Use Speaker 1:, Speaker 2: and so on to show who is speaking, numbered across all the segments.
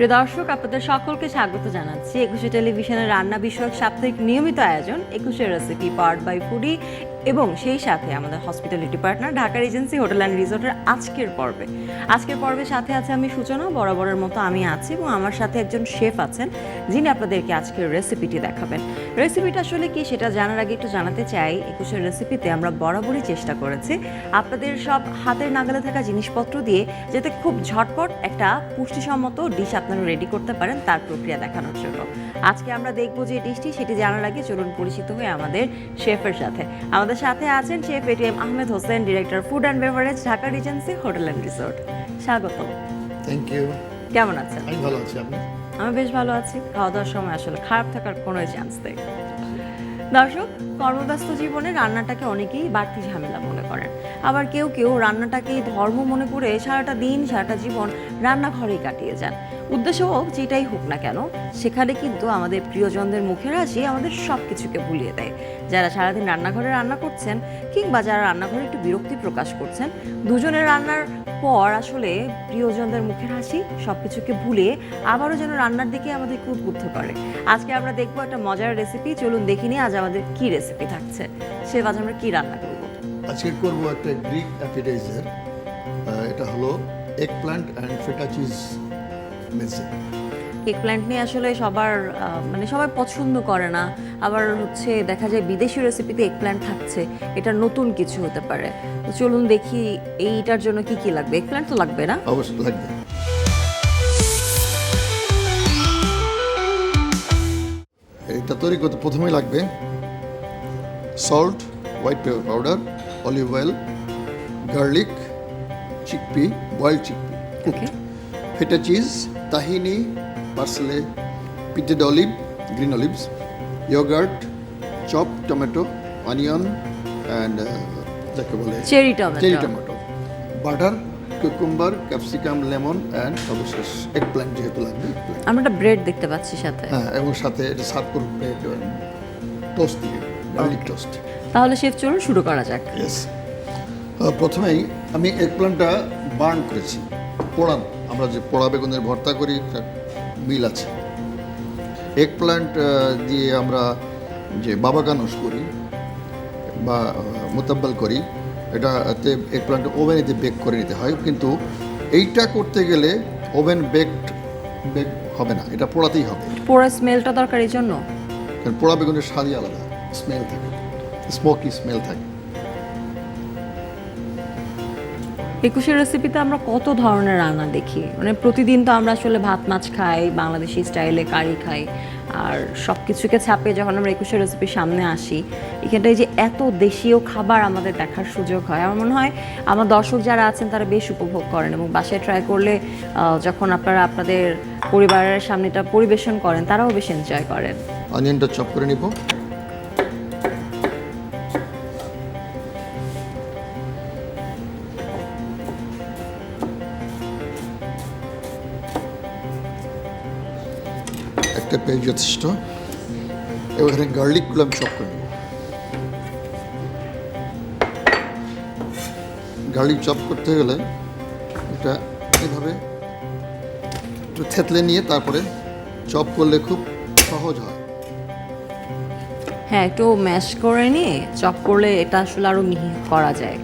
Speaker 1: প্রিয় দর্শক, আপনাদের সকলকে স্বাগত জানাচ্ছি। একুশে টেলিভিশনের রান্না বিষয়ক সাপ্তাহিক নিয়মিত আয়োজন একুশে রেসিপি পার্ট বাই ফুডি এবং সেই সাথে আমাদের hospitality partner Dhaka Regency Hotel and রিসোর্টের আজকের পর্বে। আজকের পর্বের সাথে আছে আমি সূচনা, বরাবরের মতো আমি আছি এবং আমার সাথে একজন শেফ আছেন, যিনি আপনাদেরকে আজকের রেসিপিটি দেখাবেন। রেসিপিটা আসলে কি সেটা জানার আগে একটু জানাতে চাই একুশের রেসিপিতে আমরা বরাবরই চেষ্টা করেছি। আপনাদের সব হাতের নাগালে থাকা জিনিসপত্র দিয়ে যাতে খুব ঝটপট একটা পুষ্টিসম্মত ডিশ আপনারা রেডি করতে পারেন তার প্রক্রিয়া দেখানোর জন্য। আজকে আমরা দেখব যে ডিশটি সেটি জানার আগে চলুন পরিচিত হয়ে আমাদের শেফের সাথে। আমাদের সাথে আছেন chef ATM Ahmed Hossain director food and beverage Dhaka Regency Hotel and Resort স্বাগত
Speaker 2: থ্যাংক ইউ
Speaker 1: কেমন আছেন?
Speaker 2: আমি ভালো আছি আপনি?
Speaker 1: আমি বেশ ভালো আছি। খাওয়া দাওয়ার সময় আসলে খারাপ থাকার কোনো চান্স নেই। দর্শক কর্মব্যস্ত জীবনে রান্নাটাকে অনেকেই বাড়তি ঝামেলা মনে করেন। আবার কেউ কেউ রান্নাটাকে ধর্ম মনে করে সারাটা দিন সারাটা জীবন রান্নাঘরেই কাটিয়ে যান। উদ্দেশ্য হোক, যেটাই হোক না কেন, সেখানে কিন্তু আমাদের প্রিয়জনদের মুখের হাসি আমাদের সব কিছুকে ভুলিয়ে দেয়। যারা সারাদিন রান্নাঘরে রান্না করছেন, কিংবা যারা রান্নাঘরে একটু বিরক্তি প্রকাশ করছেন, দুজনের রান্নার পর আসলে প্রিয়জনদের মুখের হাসি সব কিছুকে ভুলে আবারও যেন রান্নার দিকে আমাদেরকে উদ্বুদ্ধ করে। আজকে আমরা দেখব একটা মজার রেসিপি চলুন দেখিনি আজ আমাদের কি রেসিপি থাকছে। সে আজ আমরা কি রান্না করব?
Speaker 2: আজকে করব একটা গ্রিক অ্যাপিটাইজার এটা হলো eggplant and feta cheese
Speaker 1: cake plant নিয়ে আসলে সবার মানে সবাই পছন্দ করে না। আবার হচ্ছে দেখা যায় বিদেশি রেসিপিতে এগ প্ল্যান্ট থাকছে। এটা নতুন কিছু হতে পারে। তো চলুন দেখি এইটার জন্য কি কি লাগবে। এগ প্ল্যান্ট তো লাগবে না?
Speaker 2: অবশ্যই লাগবে। এটা তৈরি করতে প্রথমেই লাগবে salt white pepper powder olive oil garlic chickpea boil chickpea
Speaker 1: okay
Speaker 2: feta cheese tahini parsley pitted olive green olives yoghurt chop tomato onion and যাকে বলে
Speaker 1: cherry
Speaker 2: cherry
Speaker 1: tomato
Speaker 2: tomato butter cucumber capsicum lemon and সর্বশেষ eggplant যেহেতু লাগবে।
Speaker 1: আমরা একটা bread দেখতে পাচ্ছি সাথে।
Speaker 2: হ্যাঁ এবং সাথে এটা সার্ভ করুন টোস্ট দিয়ে গার্লিক টোস্ট
Speaker 1: তাহলে শেফ চলুন শুরু করা যাক।
Speaker 2: প্রথমেই আমি এগ প্ল্যান্টটা বার্ন করেছি পোড়ান আমরা যে পোড়া বেগুনের ভর্তা করি একটা মিল আছে। এগ প্ল্যান্ট দিয়ে আমরা যে বাবা গানুস করি বা মোতাব্বাল করি এটাতে এগ প্ল্যান্ট ওভেনেতে বেক করে নিতে হয়। কিন্তু এইটা করতে গেলে ওভেন বেকড বেক হবে না এটা পোড়াতেই হবে।
Speaker 1: পোড়া স্মেলটা দরকার এই জন্য?
Speaker 2: কারণ পোড়া বেগুনের স্বাদই আলাদা স্মেল থাকে স্মোকি স্মেল থাকে।
Speaker 1: একুশের রেসিপিতে আমরা কত ধরনের রান্না দেখি? মানে প্রতিদিন তো আমরা আসলে ভাত, মাছ খাই, বাংলাদেশি স্টাইলে কারি খাই, আর সব কিছুকে ছাপিয়ে যখন আমরা একুশের রেসিপির সামনে আসি, এখানটায় যে এত দেশীয় খাবার আমাদের দেখার সুযোগ হয়। আমার মনে হয় আমার দর্শক যারা আছেন, তারা বেশ উপভোগ করেন এবং বাসায় ট্রাই করলে যখন আপনারা আপনাদের পরিবারের সামনেটা পরিবেশন করেন, তারাও বেশ এনজয় করেন।
Speaker 2: অনিয়নটা চপ করে নিব। একটা যথেষ্ট এখানে গার্লিকগুলো আমি চপ করে নেব গার্লিক চপ করতে গেলে এটা এভাবে একটু থেতলে নিয়ে তারপরে চপ করলে খুব সহজ হয়।
Speaker 1: হ্যাঁ একটু ম্যাশ করে নিয়ে চপ করলে এটা আসলে আরও মিহি করা যায়।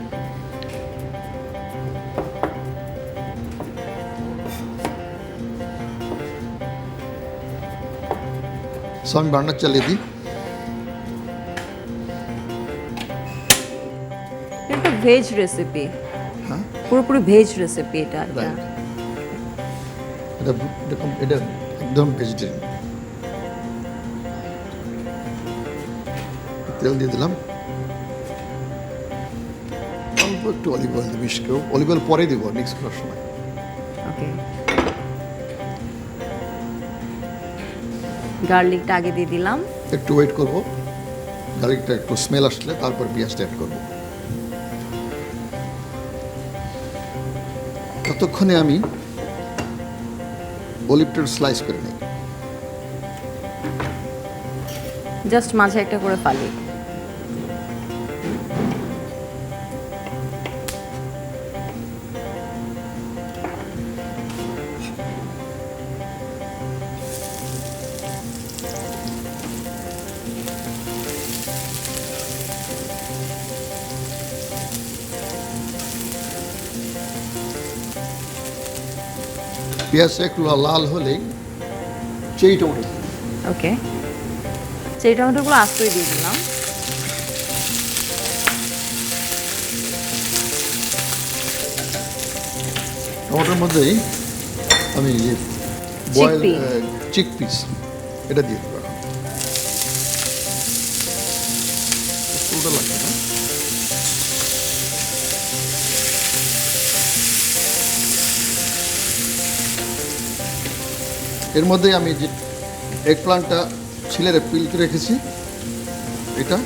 Speaker 2: সো আমি বার্নার চালিয়ে দিই।
Speaker 1: এটা ভেজ রেসিপি
Speaker 2: হ্যাঁ?
Speaker 1: পুরোপুরি ভেজ রেসিপি এটা একটা
Speaker 2: এটা এরকম এটা একদম ভেজিটেরিয়ান তেল দিয়ে দিলাম। অল্প একটু অলিভ অয়েল কেউ অলিভ অয়েল পরে দিব মিক্স করার সময়।
Speaker 1: ওকে গার্লিকটা আগে দিয়ে দিলাম।
Speaker 2: একটু ওয়েট করব। গার্লিকটা একটু স্মেল আসলে তারপর পেঁয়াজটা অ্যাড করব। ততক্ষণে আমি অলিভটার স্লাইস করে নিই।
Speaker 1: জাস্ট মাঝে একটা করে ফালি।
Speaker 2: পেঁয়াজটা একটু লাল হলেই চেরি টমেটো
Speaker 1: ওকে সেই টমেটোগুলো আস্তই দিয়ে দিলাম
Speaker 2: টমেটোর মধ্যেই আমি যে বয়েল. চিক পিস এটা দিয়ে দেবো। লাগবে না এর মধ্যে আমি যে এগ প্লান্টটা ছিলেরে পিল রেখেছি এটা।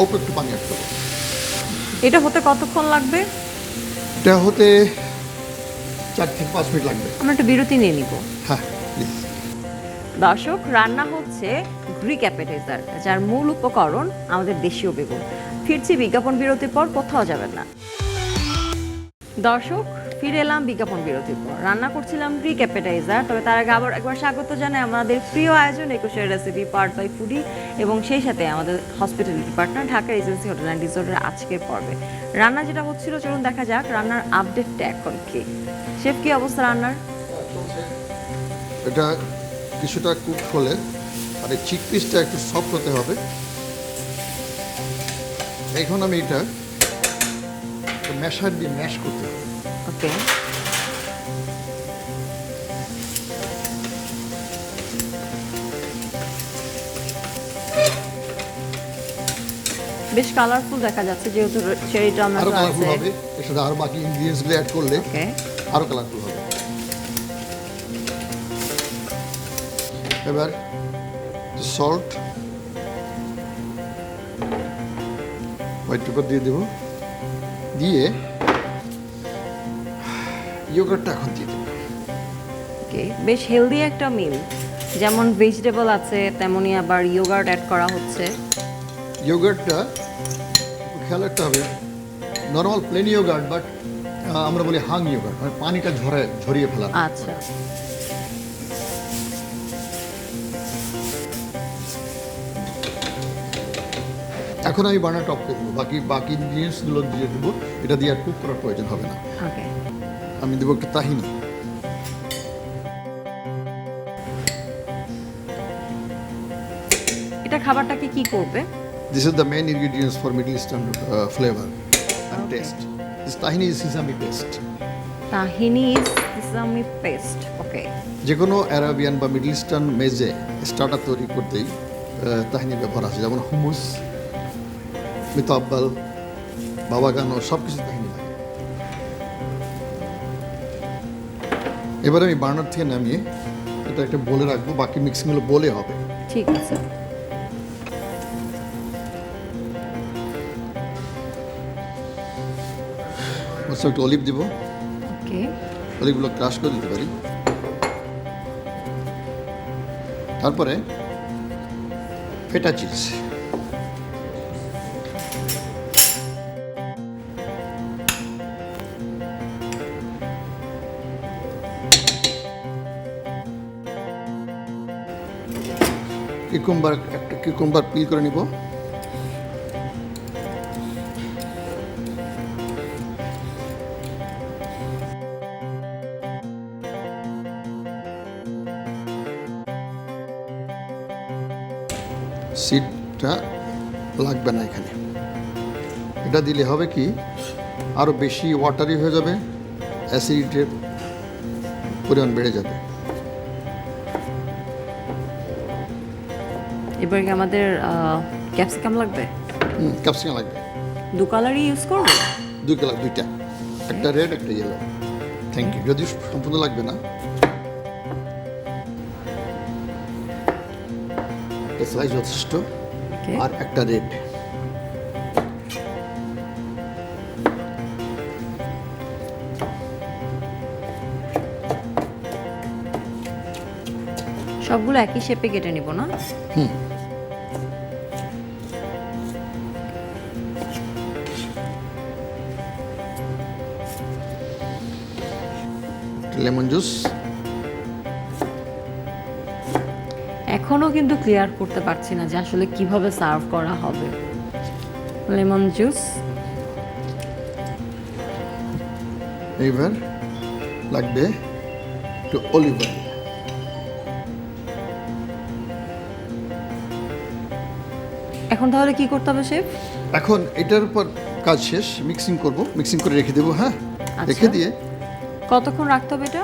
Speaker 2: অল্প একটু পানি অ্যাড হবে
Speaker 1: এটা হতে কতক্ষণ লাগবে?
Speaker 2: এটা হতে চার থেকে পাঁচ মিনিট লাগবে।
Speaker 1: আমরা একটা বিরতি নিয়ে নিব।
Speaker 2: হ্যাঁ প্লিজ
Speaker 1: দর্শক রান্না হচ্ছে গ্রিক অ্যাপেটাইজার যার মূল উপকরণ আমাদের দেশীয় বেগুন। ফিরছি বিজ্ঞাপন বিরতির পর কোথাও যাবেন না। দর্শক, ফিরে এলাম বিজ্ঞাপন বিরতির পর। রান্না করছিলাম গ্রিক অ্যাপেটাইজার তবে তার আগে আবার একবার স্বাগত জানাই আমাদের প্রিয় আয়োজন একুশের রেসিপি পার্ট বাই ফুডি এবং সেই সাথে আমাদের hospitality partner Dhaka Regency Hotel and রিসোর্টের আজকের পর্বে। রান্না যেটা হচ্ছিল, চলুন দেখা যাক, রান্নার আপডেটটা এখন কি। শেফ, কি অবস্থা রান্নার?
Speaker 2: এটা কিছুটা কুক হলে এই চিক পিসটা একটু সফট হতে হবে। এখন আমি এটা ম্যাশার দিয়ে ম্যাশ করতে
Speaker 1: ওকে বেশ কালারফুল দেখা যাচ্ছে যেহেতু চেরি টমেটো
Speaker 2: কালারফুল
Speaker 1: আছে
Speaker 2: হবে। এর সাথে আরও বাকি ইনগ্রিডিয়েন্টসগুলো অ্যাড করলে
Speaker 1: ওকে
Speaker 2: আরও কালারফুল হবে। এবার সল্ট হোয়াইট পেপার দিয়ে দেবো। দিয়ে ইয়োগারটা এখন দিয়ে দেবো।
Speaker 1: ওকে বেশ হেলদি একটা মিল যেমন ভেজিটেবল আছে তেমনি আবার ইয়োগার্ট অ্যাড করা হচ্ছে।
Speaker 2: ইয়োগার্টটা খেয়াল রাখতে হবে নর্মাল প্লেন ইয়োগার্ট বাট আমরা বলি হাং ইয়োগার্ট মানে পানিটা ঝরে ঝরিয়ে ফেলা।
Speaker 1: আচ্ছা।
Speaker 2: এখন আমি বার্নার টপ করে দেবো বাকি বাকি ইনগ্রিডিয়েন্টসগুলো দিয়ে দেবো এটা দিয়ে আর কুক করার প্রয়োজন হবে না।
Speaker 1: ওকে
Speaker 2: আমি দেবো একটু তাহিনি।
Speaker 1: এটা খাবারটাকে কি করবে?
Speaker 2: This is the main ingredients for Middle Eastern and
Speaker 1: Okay.
Speaker 2: Taste this tahini is sesame paste
Speaker 1: tahini is ইসলামি পেস্ট ওকে
Speaker 2: যে কোনো অ্যারাবিয়ান বা মিডল ইস্টার্ন মেজে স্টার্টার তৈরি করতেই আহ, তাহিনি ব্যবহার আছে। যেমন হুমুস মিতাব্বাল বাবা গানো সব কিছু এবার আমি বার্নার থেকে নামিয়ে এটা একটা বলে রাখব বাকি মিক্সিংগুলো বলে হবে।
Speaker 1: ঠিক আছে।
Speaker 2: অবশ্য একটু অলিভ দিব।
Speaker 1: ওকে।
Speaker 2: অলিভগুলো ক্রাশ করে দিতে পারি। তারপরে ফেটা চিজ কিকুম্বার একটা কিকুম্বার পিল করে নিব। সিডটা লাগবে না এখানে। এটা দিলে হবে কি আরও বেশি ওয়াটারি হয়ে যাবে অ্যাসিডিটির পরিমাণ বেড়ে যাবে।
Speaker 1: এবার কি আমাদের ক্যাপসিকাম লাগবে?
Speaker 2: ক্যাপসিকাম লাগবে।
Speaker 1: দু কালারই ইউজ করব?
Speaker 2: দুই কালার দুইটা। একটা রেড একটা ইয়েলো থ্যাংক ইউ যদি সম্পূর্ণ লাগবে না। যথেষ্ট। আর একটা রেড
Speaker 1: সবগুলো একই শেপে কেটে নিব না?
Speaker 2: Lemon juice.
Speaker 1: এখনও কিন্তু ক্লিয়ার করতে পারছি না যে আসলে কীভাবে সার্ভ করা হবে। Lemon juice.
Speaker 2: এইবার লাগবে একটু অলিভ অয়েল
Speaker 1: এখন তাহলে কি করতে হবে শেফ?
Speaker 2: এখন এটার উপর কাজ শেষ মিক্সিং করব। মিক্সিং করে রেখে দেবো হ্যাঁ? রেখে দিয়ে
Speaker 1: কতক্ষণ রাখতে হবে এটা?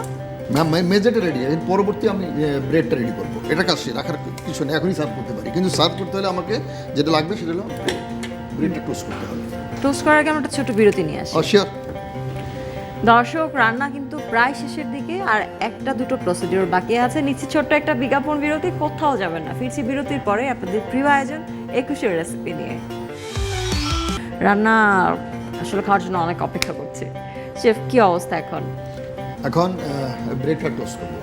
Speaker 2: ম্যাম মেজাটা রেডি এর পরবর্তী আমি ব্রেডটা রেডি করব। এটা কাজ রাখার কিছু নেই এখনই সার্ভ করতে পারি। কিন্তু সার্ভ করতে হলে আমাকে যেটা লাগবে সেটা হলো ব্রেডটা টোস্ট করতে হবে।
Speaker 1: টোস্ট করার আগে আমরা একটা ছোট বিরতি নিয়ে আসি।
Speaker 2: শিওর
Speaker 1: দর্শক রান্না কিন্তু প্রায় শেষের দিকে আর একটা দুটো প্রসিডিওর বাকি আছে। নিচ্ছি ছোট্ট একটা বিজ্ঞাপন বিরতি কোথাও যাবেন না। ফিরছি বিরতির পরে আপনাদের প্রিয় আয়োজন একুশের রেসিপি নিয়ে। রান্না আসলে খাওয়ার জন্য অনেক অপেক্ষা করছে। শেফ কি অবস্থা এখন?
Speaker 2: এখন ব্রেডটা টোস্ট করব।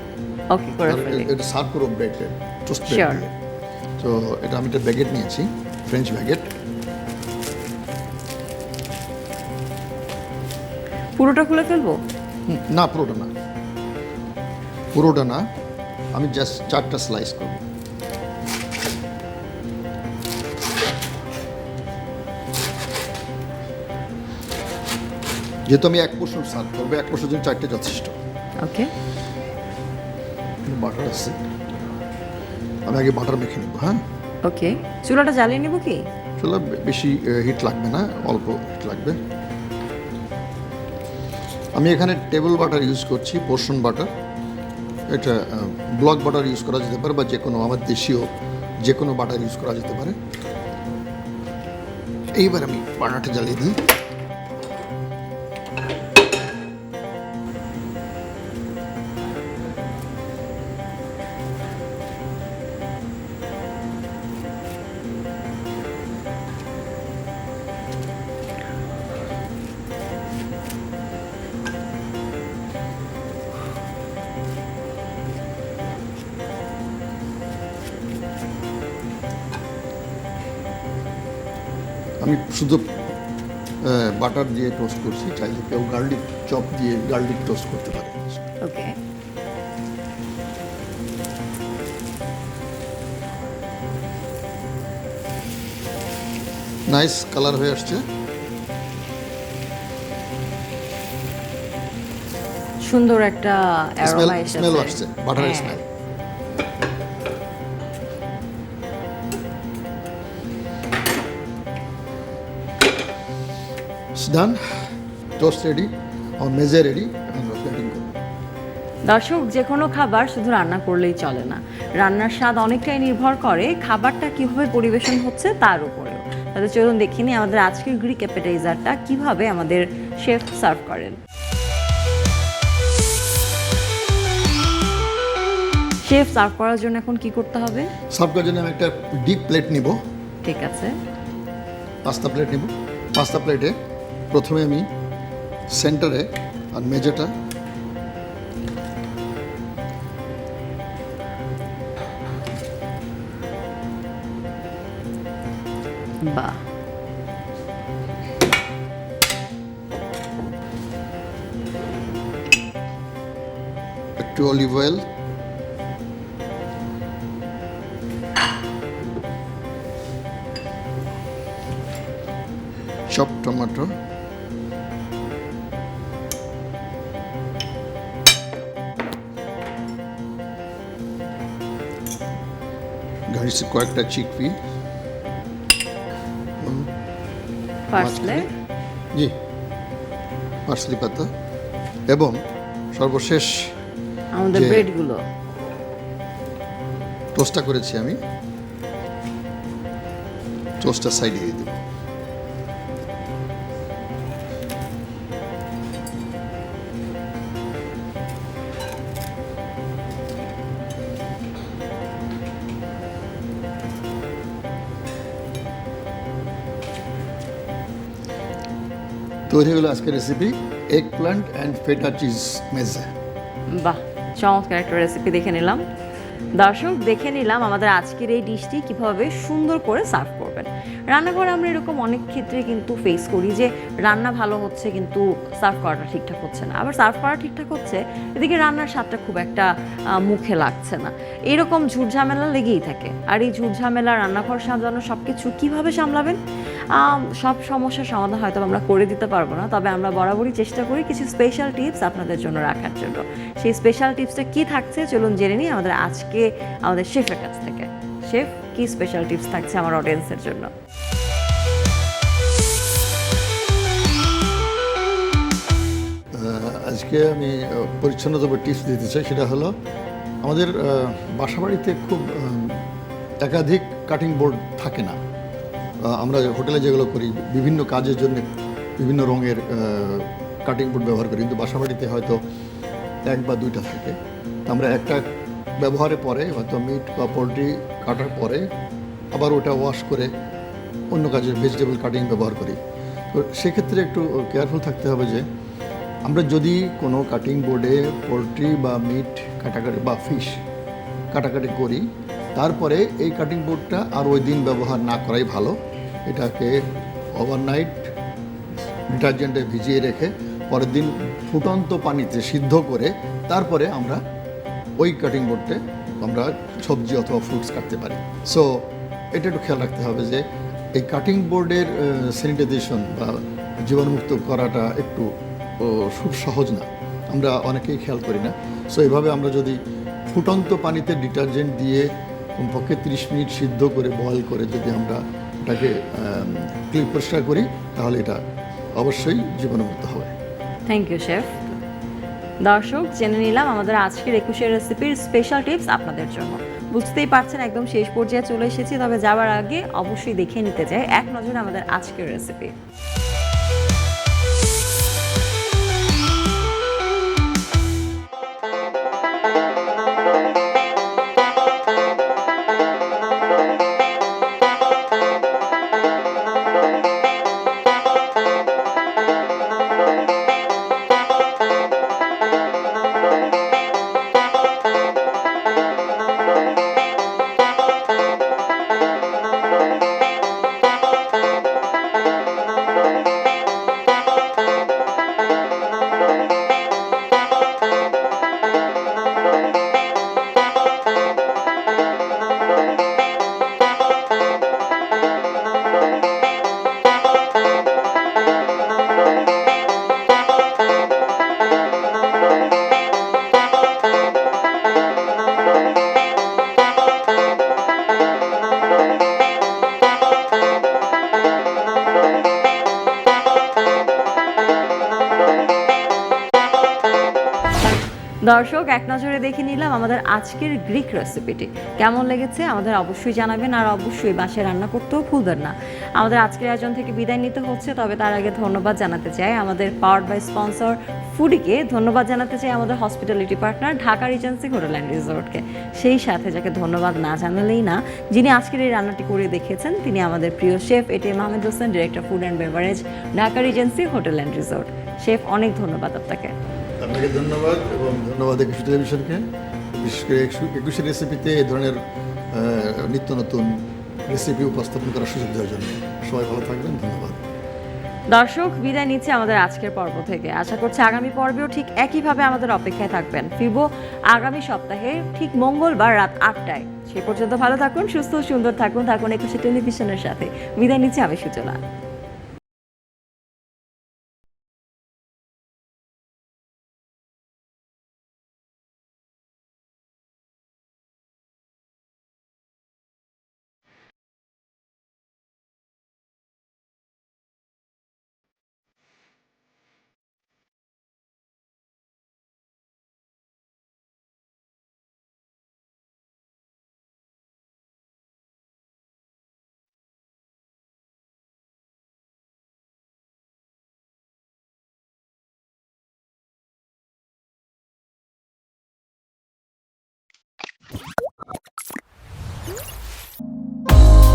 Speaker 1: ওকে করে ফেলি।
Speaker 2: এটা সার্ভ করব ব্রেড টোস্ট ব্রেড দিয়ে। তো এটা আমি একটা ব্যাগেট নিয়েছি ফ্রেঞ্চ ব্যাগেট
Speaker 1: পুরোটা খুলে ফেলব?
Speaker 2: না পুরোটা না। পুরোটা না আমি জাস্ট চারটা স্লাইস করব। যেহেতু আমি এক পোর্শন সার্ভ করব এক পোর্শন জন্য চারটে যথেষ্ট।
Speaker 1: ওকে
Speaker 2: বাটার আছে। আমি আগে বাটার মেখে নেব হ্যাঁ?
Speaker 1: ওকে চুলাটা জ্বালিয়ে নিব কি?
Speaker 2: বে- বেশি হিট লাগবে না অল্প হিট লাগবে। আমি এখানে টেবিল বাটার ইউজ করছি পোর্শন বাটার এটা ব্লক বাটার ইউজ করা যেতে পারে বা যে কোনো আমার দেশীয় যে কোনো বাটার ইউজ করা যেতে পারে। এইবার আমি বাটারটা জ্বালিয়ে দিই। আমি শুধু বাটার দিয়ে টোস্ট করছি চাইলে কেউ গার্লিক চপ দিয়ে গার্লিক টোস্ট করতে পারে।
Speaker 1: ওকে
Speaker 2: নাইস কালার হয়ে আসছে।
Speaker 1: সুন্দর একটা
Speaker 2: স্মেল
Speaker 1: অ্যারোমা এসেছে।
Speaker 2: স্মেল আসছে
Speaker 1: হ্যাঁ।
Speaker 2: স্মেল ডান টোস্ট রেডি আমার মেজে রেডি
Speaker 1: দর্শক যে কোনো খাবার শুধু রান্না করলেই চলে না। রান্নার স্বাদ অনেকটাই নির্ভর করে খাবারটা কীভাবে পরিবেশন হচ্ছে তার উপরেও। তাহলে চলুন দেখিনি আমাদের আজকের গ্রিক অ্যাপেটাইজারটা কীভাবে আমাদের শেফ সার্ভ করেন। শেফ সার্ভ করার জন্য এখন কি করতে হবে?
Speaker 2: সার্ভ করার জন্য আমি একটা ডিপ প্লেট নিব।
Speaker 1: ঠিক আছে।
Speaker 2: পাস্তা প্লেট নিব। পাস্তা প্লেটে প্রথমে আমি সেন্টারে আর মেজেটা
Speaker 1: বাহ।
Speaker 2: একটু অলিভ অয়েল চপ টমেটো। গাড়িছে কয়েকটা চিকপি
Speaker 1: ফার্স্টলে
Speaker 2: জি। পার্সলি পাতা। এবং সর্বশেষ
Speaker 1: আমাদের ব্রেডগুলো
Speaker 2: টোস্টটা করেছি আমি। টোস্টটা সাইডে দিয়ে তৈরি হলো আজকের recipe eggplant and feta cheese meze
Speaker 1: বাহ, চমৎকার একটা রেসিপি দেখে নিলাম। দর্শক, দেখে নিলাম আমাদের আজকের এই ডিশটি কীভাবে সুন্দর করে সার্ভ করবেন। রান্নাঘরে আমরা এরকম অনেক ক্ষেত্রে কিন্তু ফেস করি যে রান্না ভালো হচ্ছে কিন্তু সার্ভ করাটা ঠিকঠাক হচ্ছে না। আবার সার্ভ করা ঠিকঠাক হচ্ছে, এদিকে রান্নার স্বাদটা খুব একটা মুখে লাগছে না। এরকম ঝুটঝামেলা লেগেই থাকে। আর এই ঝুটঝামেলা, রান্নাঘর সাজানো সব কিছু কীভাবে সামলাবেন? সব সমস্যার সমাধান হয়তো আমরা করে দিতে পারব না, তবে আমরা বরাবরই চেষ্টা করি কিছু স্পেশাল টিপস আপনাদের জন্য রাখার জন্য। সেই স্পেশাল টিপসটা কি থাকছে চলুন জেনে নিই আমাদের আজকে আমাদের শেফের কাছ থেকে। শেফ, কি স্পেশাল টিপস থাকছে আমার অডিয়েন্সের জন্য?
Speaker 2: আজকে আমি পরিচ্ছন্নতা টিপস দিতে চাই, সেটা হলো আমাদের বাসাবাড়িতে খুব একাধিক কাটিং বোর্ড থাকে না। আমরা হোটেলে যেগুলো করি, বিভিন্ন কাজের জন্য বিভিন্ন রঙের কাটিং বোর্ড ব্যবহার করি। কিন্তু বাসাবাড়িতে হয়তো এক বা দুইটা থাকে। আমরা একটা ব্যবহারের পরে হয়তো মিট বা পোলট্রি কাটার পরে আবার ওটা ওয়াশ করে অন্য কাজে ভেজিটেবল কাটিং ব্যবহার করি। তো সেক্ষেত্রে একটু কেয়ারফুল থাকতে হবে যে, আমরা যদি কোনো কাটিং বোর্ডে পোলট্রি বা মিট কাটাকাটি বা ফিশ কাটাকাটি করি, তারপরে এই কাটিং বোর্ডটা আর ওই দিন ব্যবহার না করাই ভালো। এটাকে ওভারনাইট ডিটারজেন্টে ভিজিয়ে রেখে পরের দিন ফুটন্ত পানিতে সিদ্ধ করে তারপরে আমরা ওই কাটিং বোর্ডে আমরা সবজি অথবা ফ্রুটস কাটতে পারি। সো এটা একটু খেয়াল রাখতে হবে যে এই কাটিং বোর্ডের স্যানিটাইজেশন বা জীবাণুমুক্ত করাটা একটু খুব সহজ না। আমরা অনেকেই খেয়াল করি না। সো এভাবে আমরা যদি ফুটন্ত পানিতে ডিটারজেন্ট দিয়ে কমপক্ষে তিরিশ মিনিট সিদ্ধ করে বয়েল করে যদি আমরা এটাকে ক্লিক পরিষ্কার করি, তাহলে এটা অবশ্যই জীবনমুক্ত হবে।
Speaker 1: থ্যাংক ইউ শেফ দর্শক, জেনে নিলাম আমাদের আজকের একুশের রেসিপির স্পেশাল টিপস আপনাদের জন্য। বুঝতেই পারছেন, একদম শেষ পর্যায়ে চলে এসেছি, তবে যাওয়ার আগে অবশ্যই দেখে নিতে চাই এক নজরে আমাদের আজকের রেসিপি দর্শক, এক নজরে দেখে নিলাম আমাদের আজকের গ্রিক রেসিপিটি কেমন লেগেছে আমাদের অবশ্যই জানাবেন, আর অবশ্যই বাসায় রান্না করতেও ভুলবেন না। আমাদের আজকের আয়োজন থেকে বিদায় নিতে হচ্ছে, তবে তার আগে ধন্যবাদ জানাতে চাই আমাদের পাওয়ার বাই স্পন্সর ফুডিকে ধন্যবাদ জানাতে চাই আমাদের hospitality partner Dhaka Regency Hotel and রিসোর্টকে সেই সাথে যাকে ধন্যবাদ না জানালেই না, যিনি আজকের এই রান্নাটি করে দেখেছেন, তিনি আমাদের প্রিয় শেফ এটি Ahmed Hossain director food and beverage Dhaka Regency Hotel and Resort chef অনেক ধন্যবাদ আপনাকে।
Speaker 2: আপনাকে ধন্যবাদ এবং ধন্যবাদ একুশে টেলিভিশনকে বিশেষ করে একুশে রেসিপিতে এই ধরনের নিত্য নতুন রেসিপি উপস্থাপন করার সুযোগ দেওয়ার জন্য। সবাই ভালো থাকবেন, ধন্যবাদ।
Speaker 1: দর্শক, বিদায় নিচ্ছে আমাদের আজকের পর্ব থেকে। আশা করছি আগামী পর্বেও ঠিক একইভাবে আমাদের অপেক্ষায় থাকবেন। ফিরব আগামী সপ্তাহে, ঠিক মঙ্গলবার রাত আটটায়। সে পর্যন্ত ভালো থাকুন, সুস্থ সুন্দর থাকুন। থাকুন একুশে টেলিভিশনের সাথে। বিদায় নিচ্ছে, আমি সুচলা